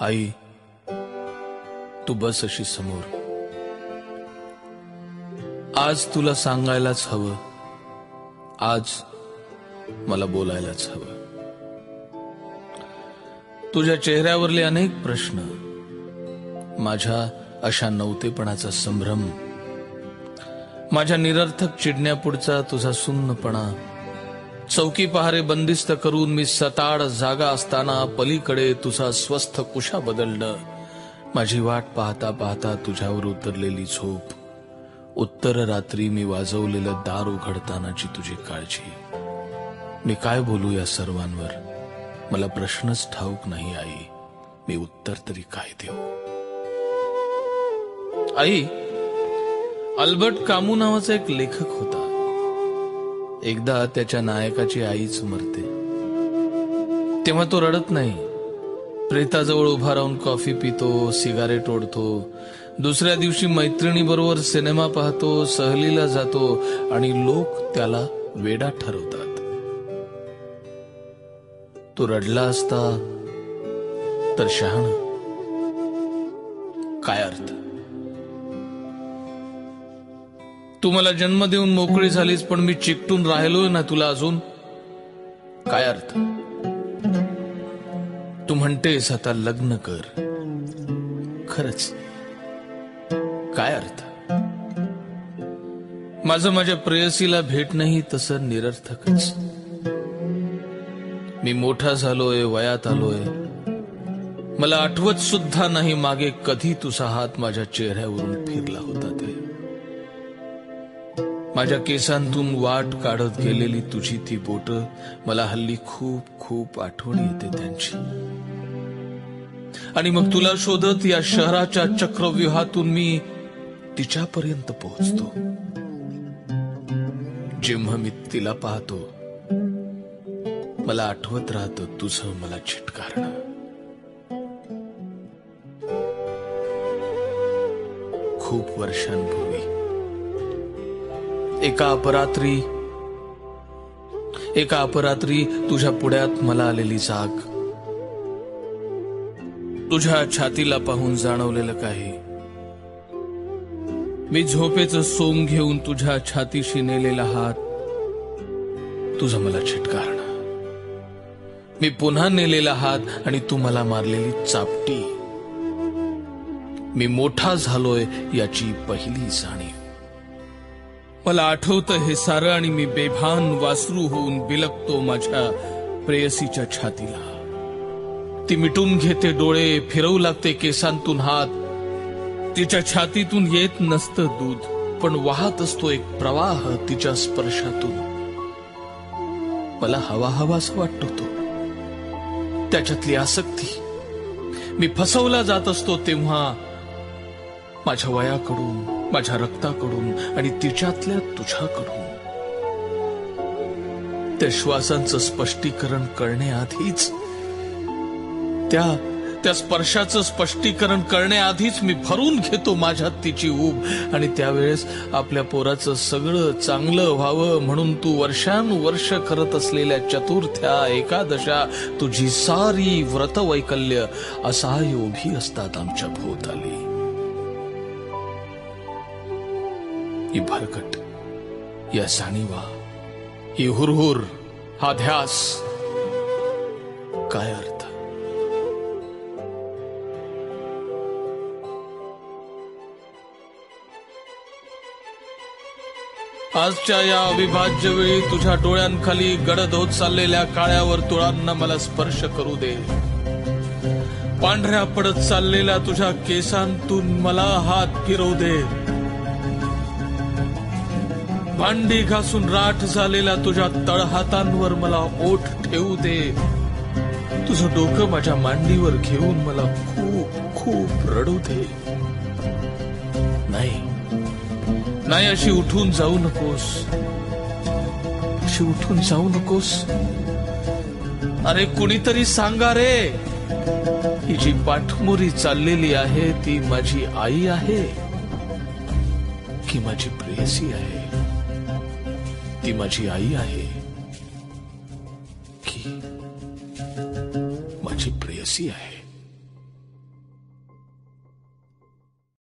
आई तू बस अशी समोर. आज तुला सांगायलाच हवं. आज मला बोलायलाच हवं. तुझ्या चेहऱ्यावरले अनेक प्रश्न माझ्या अशा नवतेपणाचा संभ्रम माझ्या निरर्थक चिडण्यापुढचा तुझा सुन्नपणा चौकी पहारे बंदिस्त करून मी सताड जागा असताना पलीकडे तुझा स्वस्थ कुशा बदलणं माझी वाट पाहता पाहता तुझ्यावर उतरलेली झोप. उत्तर रात्री मी वाजवलेलं दार उघडतानाची तुझी काळजी. मी काय बोलू या सर्वांवर? मला प्रश्नच ठाऊक नाही आई. मी उत्तर तरी काय देऊ? आई अल्बर्ट कामू नावाचा एक लेखक होता. एकदा त्याच्या नायकाची आईच मरते. तेव्हा तो रडत नाही. प्रेताजवळ उभा राहून कॉफी पितो सिगारेट ओढतो. दुसऱ्या दिवशी मैत्रिणीबरोबर सिनेमा पाहतो सहलीला जातो आणि लोक त्याला वेडा ठरवतात. तो रडला असता तर शहाण. काय अर्थ? तू मला जन्म देऊन मोकळी झालीस पण मी चिकटून राहिलोय ना तुला अजून. काय अर्थ? तू म्हणतेस आता लग्न कर. खरच. काय अर्थ? माझं माझ्या प्रेयसीला भेटणंही तसं निरर्थकच. मी मोठा झालोय वयात आलोय. मला आठवत सुद्धा नाही मागे कधी तुझा हात माझ्या चेहऱ्यावरून फिरला होता ते. माझ्या केसांतून वाट काढत गेलेली तुझी ती बोट मला हल्ली खूप खूप आठवण येते त्यांची. आणि मग तुला शोधत या शहराच्या चक्रव्यूहातून मी तिच्यापर्यंत पोहोचतो. जेव्हा मी तिला पाहतो मला आठवत राहतं तुझं मला चिटकारणं. खूप वर्षांपूर्वी एका अपरात्री एका अपरात्री तुझ्या पुढ्यात मला आलेली जाग. तुझ्या छातीला पाहून जाणवलेलं काही. मी झोपेच सोंग घेऊन तुझ्या छातीशी नेलेला हात. तुझं मला छिटकारण. मी पुन्हा नेलेला हात आणि तू मला मारलेली चापटी. मी मोठा झालोय याची पहिली जाणीव. मला आठवतं हे सारं आणि मी बेभान वासरू होऊन बिलकतो माझ्या प्रेयसीच्या छातीला. ती मिटून घेते डोळे फिरवू लागते केसांतून हात. तिच्या छातीतून येत नसतं दूध पण वाहत असतो एक प्रवाह तिच्या स्पर्शातून. मला हवा हवासा वाटतो तो त्याच्यातली आसक्ती. मी फसवला जात असतो तेव्हा माझ्या वयाकडून माझ्या रक्ताकडून आणि तिच्यातल्या तुझ्याकडून. त्या श्वासांचं स्पष्टीकरण करण्याआधीच त्या त्या स्पर्शाचं स्पष्टीकरण करण्याआधीच मी भरून घेतो माझ्यात तिची ऊब. आणि त्यावेळेस आपल्या पोराचं सगळं चांगलं व्हावं म्हणून तू वर्षानुवर्ष करत असलेल्या चतुर्थ्या एकादशा तुझी सारी व्रतवैकल्य असहाय्य उभी असतात आमच्या भोवताली. ही भरकट. या जाणीवा ही हुरहुर हा ध्यास. काय अर्थ? आजच्या या अविभाज्य वेळी तुझ्या डोळ्यांखाली गडद होत चाललेल्या काळ्या वर्तुळांना मला स्पर्श करू दे. पांढऱ्या पडत चाललेल्या तुझ्या केसांतून मला हात फिरवू दे. भांडी घासून राठ झालेल्या तुझ्या तळहातांवर मला ओठ ठेवू दे. तुझं डोकं माझ्या मांडीवर घेऊन मला खूप खूप रडू दे. नाही. नाही अशी उठून जाऊ नकोस. अशी उठून जाऊ नकोस. अरे कुणीतरी सांगा रे. ही जी पाठमोरी चाललेली आहे ती माझी आई आहे की माझी प्रेयसी आहे? ती माझी आई आहे. की माझी प्रेयसी आहे.